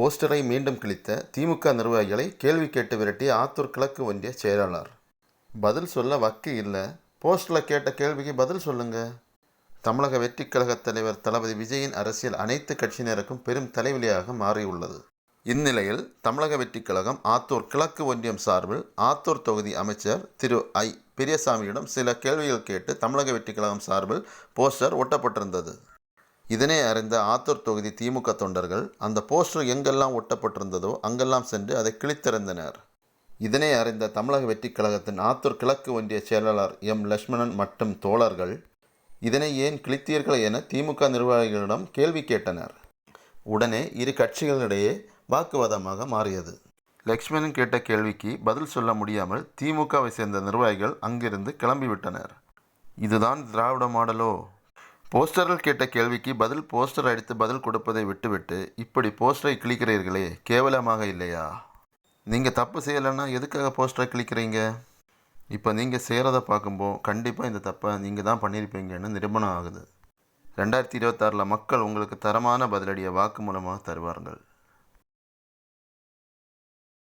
போஸ்டரை மீண்டும் கிழித்த திமுக நிர்வாகிகளை கேள்வி கேட்டு விரட்டிய ஆத்தூர் கிழக்கு ஒன்றிய செயலாளர். பதில் சொல்ல வக்கு இல்லை. போஸ்டரில் கேட்ட கேள்விக்கு பதில் சொல்லுங்க. தமிழக வெற்றிக் கழகத் தலைவர் தளபதி விஜயின் அரசியல் அனைத்து கட்சியினருக்கும் பெரும் தலைவலியாக மாறியுள்ளது. இந்நிலையில் தமிழக வெற்றிக் கழகம் ஆத்தூர் கிழக்கு ஒன்றியம் சார்பில் ஆத்தூர் தொகுதி அமைச்சர் திரு ஐ. பெரியசாமியிடம் சில கேள்விகள் கேட்டு தமிழக வெற்றிக் கழகம் சார்பில் போஸ்டர் ஒட்டப்பட்டிருந்தது. இதனை அறிந்த ஆத்தூர் தொகுதி திமுக தொண்டர்கள் அந்த போஸ்டர் எங்கெல்லாம் ஒட்டப்பட்டிருந்ததோ அங்கெல்லாம் சென்று அதை கிழித்திறந்தனர். இதனை அறிந்த தமிழக வெற்றிக் கழகத்தின் ஆத்தூர் கிழக்கு ஒன்றிய செயலாளர் எம். லட்சுமணன் மற்றும் தோழர்கள் இதனை ஏன் கிழித்தீர்கள் என திமுக நிர்வாகிகளிடம் கேள்வி கேட்டனர். உடனே இரு கட்சிகளிடையே வாக்குவாதமாக மாறியது. லக்ஷ்மணன் கேட்ட கேள்விக்கு பதில் சொல்ல முடியாமல் திமுகவை சேர்ந்த நிர்வாகிகள் அங்கிருந்து கிளம்பிவிட்டனர். இதுதான் திராவிட மாடலோ? போஸ்டர்கள் கேட்ட கேள்விக்கு பதில் போஸ்டர் அடித்து பதில் கொடுப்பதை விட்டுவிட்டு இப்படி போஸ்டரை கிழிக்கிறீர்களே கேவலமாக இல்லையா? நீங்கள் தப்பு செய்யலைன்னா எதுக்காக போஸ்டரை கிழிக்கிறீங்க? இப்போ நீங்கள் செய்கிறத பார்க்கும்போது கண்டிப்பாக இந்த தப்பை நீங்கள் தான் பண்ணியிருப்பீங்கன்னு நிரூபணம் ஆகுது. ரெண்டாயிரத்தி இருபத்தாறில் மக்கள் உங்களுக்கு தரமான பதிலடியை வாக்கு மூலமாக தருவார்கள்.